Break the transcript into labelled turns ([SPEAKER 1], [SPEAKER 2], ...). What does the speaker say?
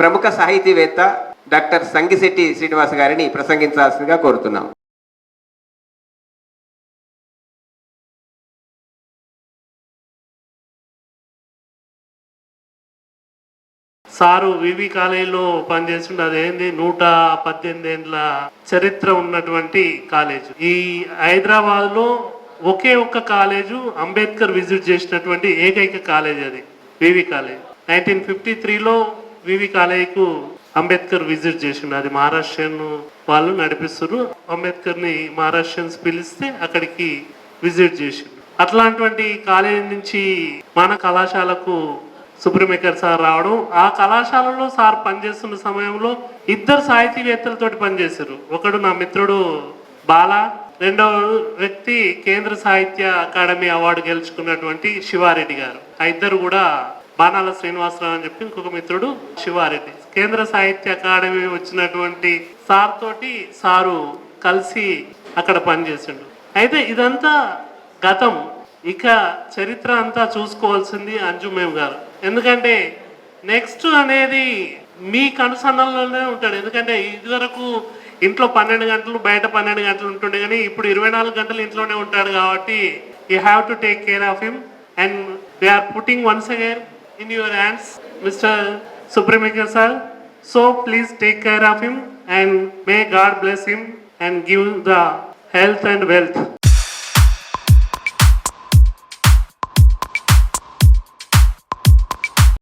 [SPEAKER 1] ప్రముఖ సాహితీవేత్త డాక్టర్ సంగిశెట్టి శ్రీనివాస్ గారిని ప్రసంగించాల్సిందిగా కోరుతున్నాం.
[SPEAKER 2] సారు వివి కాలేజీలో పనిచేస్తుండే అదేంది? నూట పద్దెనిమిది ఏండ్ల చరిత్ర ఉన్నటువంటి కాలేజ్. ఈ హైదరాబాద్లో ఒకే ఒక్క కాలేజు అంబేద్కర్ విజిట్ చేసినటువంటి ఏకైక కాలేజ్ అది వివి కాలేజ్. నైన్టీన్ ఫిఫ్టీ త్రీలో వివి కాలేజ్కు అంబేద్కర్ విజిట్ చేసిండు. అది మహారాష్ట్రన్ వాళ్ళు నడిపిస్తారు అంబేద్కర్ని మహారాష్ట్రన్స్ పిలిస్తే అక్కడికి విజిట్ చేసిండు. అట్లాంటివంటి కాలేజీ నుంచి మన కళాశాలకు సుప్రీమేకర్ సార్ రావడం ఆ కళాశాలలో సార్ పనిచేస్తున్న సమయంలో ఇద్దరు సాహితీవేత్తలతోటి పనిచేశారు ఒకడు నా మిత్రుడు బాల రెండవ వ్యక్తి కేంద్ర సాహిత్య అకాడమీ అవార్డు గెలుచుకున్నటువంటి శివారెడ్డి గారు. ఆ ఇద్దరు కూడా బాణాల శ్రీనివాసరావు అని చెప్పి ఇంకొక మిత్రుడు శివారెడ్డి. కేంద్ర సాహిత్య అకాడమీ వచ్చినటువంటి సార్ తోటి సారు కలిసి అక్కడ పనిచేసిండు. అయితే ఇదంతా గతం. ఇక చరిత్ర అంతా చూసుకోవాల్సింది అంజుమేం గారు. ఎందుకంటే నెక్స్ట్ అనేది మీ కనుసన్నల్లోనే ఉంటాడు. ఎందుకంటే ఇదివరకు ఇంట్లో పన్నెండు గంటలు బయట పన్నెండు గంటలు ఉంటుండే కానీ ఇప్పుడు ఇరవై నాలుగు గంటలు ఇంట్లోనే ఉంటాడు కాబట్టి you have to take care of him and they are putting once again in your hands, Mr. Supremaker sir. So please take care of him and may God bless him and give the health and wealth.